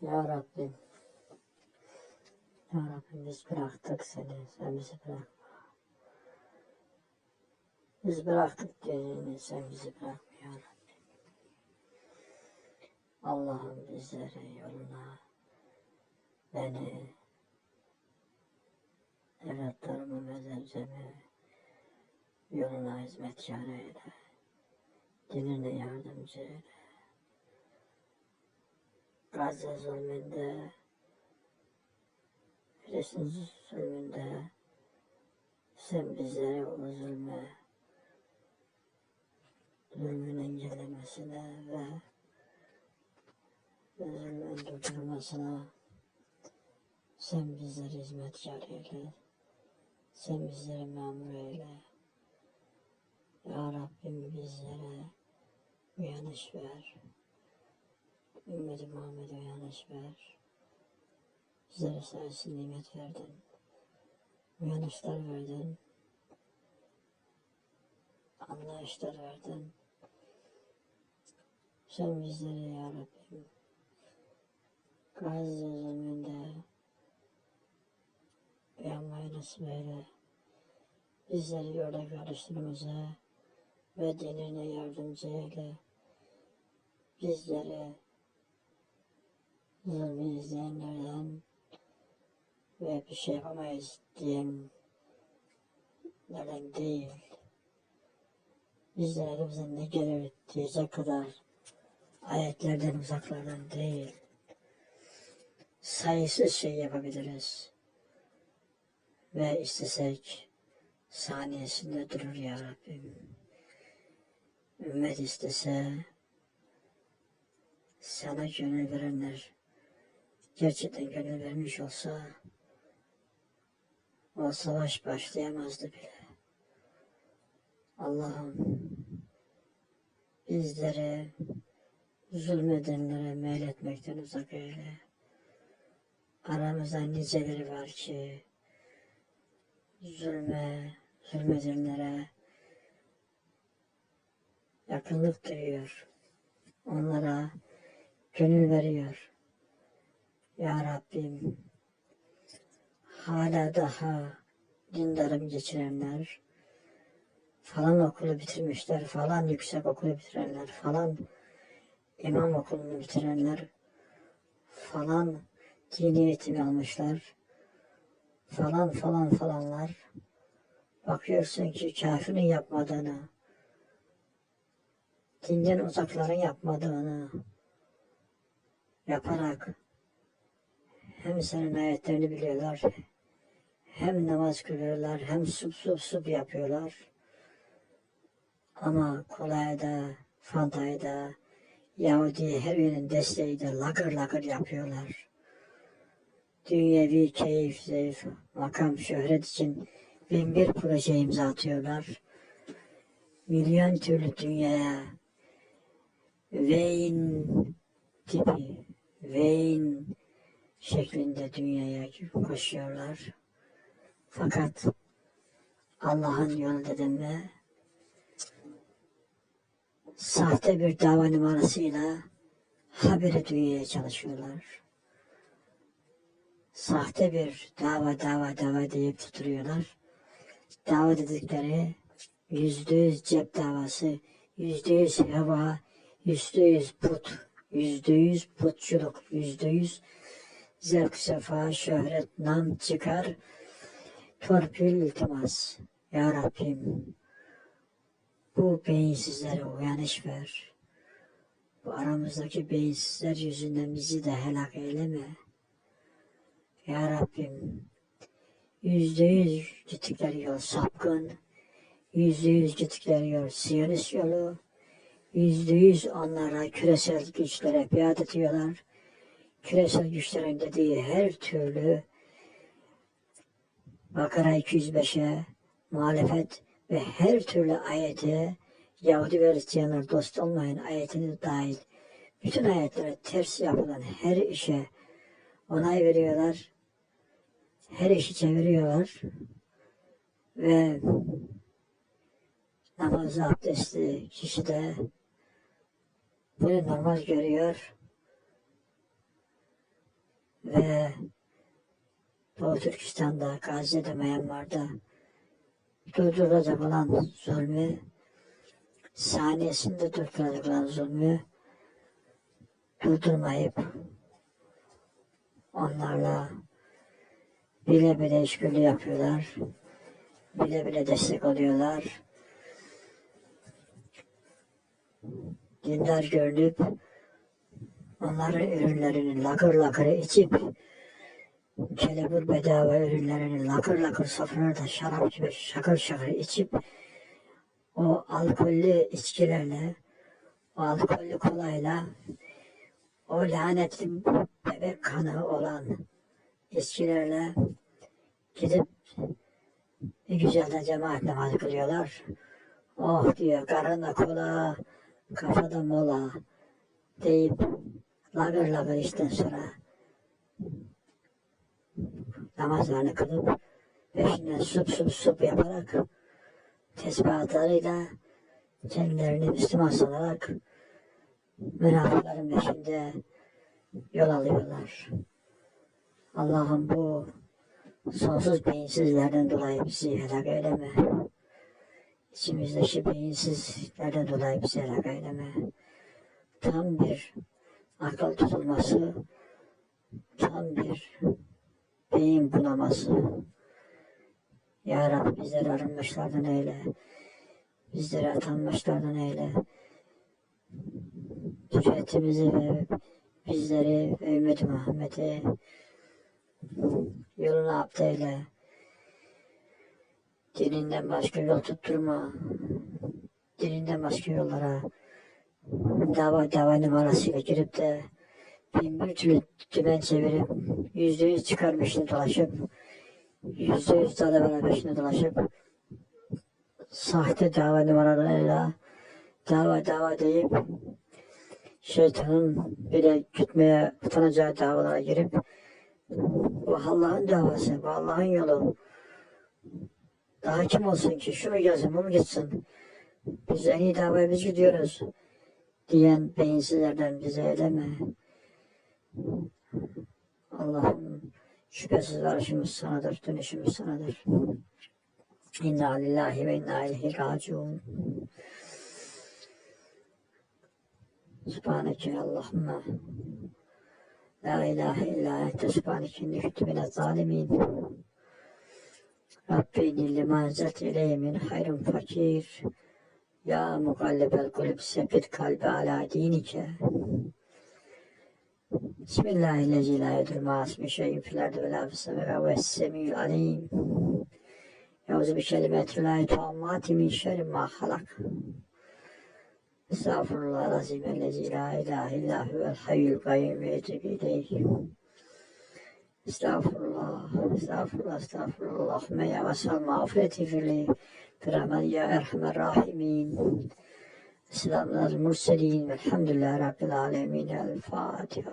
Ya Rabbim. Ya Rabbim biz bıraktık seni. Sen bizi bırakma. Biz bıraktık dinini. Sen bizi bırakma ya Rabbim. Allah'ım bizleri yoluna beni evlatlarımı ve zevcemi yoluna hizmetkar eyle. Dinine yardımcı eyle. Gazze zulmünde, Filistin zulmünde sen bizleri o zulme, zulmün engellemesine ve zulmün durdurmasına sen bizleri hizmetkar eyle. Sen bizleri memur eyle. Ya Rabbim bizlere uyanış ver. Ümmeti Muhammed'e uyanış ver. Bizlere sayesinde nimet verdin. Uyanışlar verdin. Anlayışlar verdin. Sen bizleri ya Rabbim Gazze zulmünde uyanmayı nasip eyle. Bizleri yolda karıştırmamıza ve dinine yardımcı eyle. Bizleri zulmü izleyenlerden ve bir şey yapamayız diyenlerden değil. Bizler elimizden ne diyecek kadar ayetlerden uzaklardan değil. Sayısız şey yapabiliriz. Ve istesek saniyesinde durur ya Rabbim. Ümmet istese sana gönül verenler gerçekten gönül vermiş olsa o savaş başlayamazdı bile. Allah'ım bizleri zulmedenlere meyletmekten uzak eyle. Aramızda niceleri var ki zulme, zulmedenlere yakınlık duyuyor. Onlara gönül veriyor. Ya Rabbim hala daha dindarım geçirenler, falan okulu bitirmişler, falan yüksek okulu bitirenler, falan imam okulunu bitirenler, falan dini eğitim almışlar, falan falan falanlar. Bakıyorsun ki kafirin yapmadığını, dinden uzakların yapmadığını yaparak hem senin ayetlerini biliyorlar, hem namaz kılıyorlar, hem sup sup sup yapıyorlar. Ama kolayda, fantayda, Yahudi her birinin desteği de lakır lakır yapıyorlar. Dünyevi keyif, zevk, makam, şöhret için bin bir proje imza atıyorlar. Milyon türlü dünyaya Vein tipi, Vein şeklinde dünyaya koşuyorlar. Fakat Allah'ın yolu dedimle sahte bir dava numarasıyla haberi dünyaya çalışıyorlar. Sahte bir dava dava dava deyip tutuyorlar. Dava dedikleri yüzde yüz cep davası, yüzde yüz hava, yüzde yüz put, yüzde yüz putçuluk, yüzde yüz zevk sefa, şöhret, nam çıkar, torpil iltimas. Ya Rabbim, bu beyinsizlere uyanış ver. Bu aramızdaki beyinsizler yüzünden bizi de helak eyleme. Ya Rabbim, yüzde yüz gittikleri yol sapkın, yüzde yüz gittikleri yol Siyonist yolu, yüzde yüz onlara küresel güçlere biat ediyorlar. Küresel güçlerin dediği her türlü Bakara 205'e muhalefet ve her türlü ayete Yahudi ve Hristiyanlar dost olmayan ayetini dahil bütün ayetlere ters yapılan her işe onay veriyorlar. Her işi çeviriyorlar. Ve namazı abdestli kişi de bunu normal görüyor ve Doğu Türkistan'da, Gazze'de, Myanmar'da durdurulacak olan zulmü, saniyesinde durdurulacak olan zulmü durdurmayıp onlarla bile bile işbirliği yapıyorlar. Bile bile destek oluyorlar. Dindar görünüp onların ürünlerini lakır lakır içip kelebur bedava ürünlerini lakır lakır sofralarda şarap gibi şakır şakır içip o alkollü içkilerle o alkollü kolayla o lanetli bebek kanı olan içkilerle gidip bir güzel de cemaat namazı kılıyorlar. Oh diyor karında kola, kafada mola deyip lagır lagır işten sonra namazlarını kılıp peşinden sup sup sup yaparak tesbihatlarıyla kendilerini Müslüman sanarak münafıkların peşinde yol alıyorlar. Allah'ım bu sonsuz beyinsizlerden dolayı bizi helak eyleme. İçimizdeki beyinsizlerden dolayı bizi helak eyleme. Tam bir akıl tutulması, tam bir beyin bunaması. Ya Rabbi bizleri arınmışlardan eyle. Bizleri atanmışlardan eyle. Cüretimizi ve bizleri ve ümmeti Muhammed'i yoluna abd eyle. Dininden başka yol tutturma. Dininden başka yollara dava dava numarasıyla girip de bin bir türlü dümen çevirip yüzde yüz çıkar peşine dolaşıp yüzde yüz talebeler peşine dolaşıp sahte dava numaralarıyla dava dava deyip şeytanın bile gitmeye utanacağı davalara girip bu Allah'ın davası, bu Allah'ın yolu. Daha kim olsun ki? Şu mu gelsin, bu mu gitsin? Biz en iyi davaya biz gidiyoruz. Diyen beyinsizlerden bize eyleme. Allah'ım şüphesiz varışımız sanadır, dönüşümüz sanadır. İnna lillahi ve inna ileyhi raciun. Subhaneke Allahümme La ilahe illa ente subhaneke inni kuntu minez zalimin. Rabbi inni lima enzelte ileyye min hayrun fakir. Ya mukallebel kulüb sebit kalbi ala dinike. Bismillahirrahmanirrahim. La yedurma asmi şeyin fil ardı ve la fisseme ve semiyul alim. Yavzu bi kelimetillahi tuammati min şerri ma halak. Estağfurullah azim ellezi la ilahe illa huvel hayyul kayyum ve etib. Estağfurullah, estağfurullah, estağfurullah. Allahümme ya vasal mağfireti fili. برحمن يا أرحم الراحمين سلام على المرسلين والحمد لله رب العالمين الفاتحة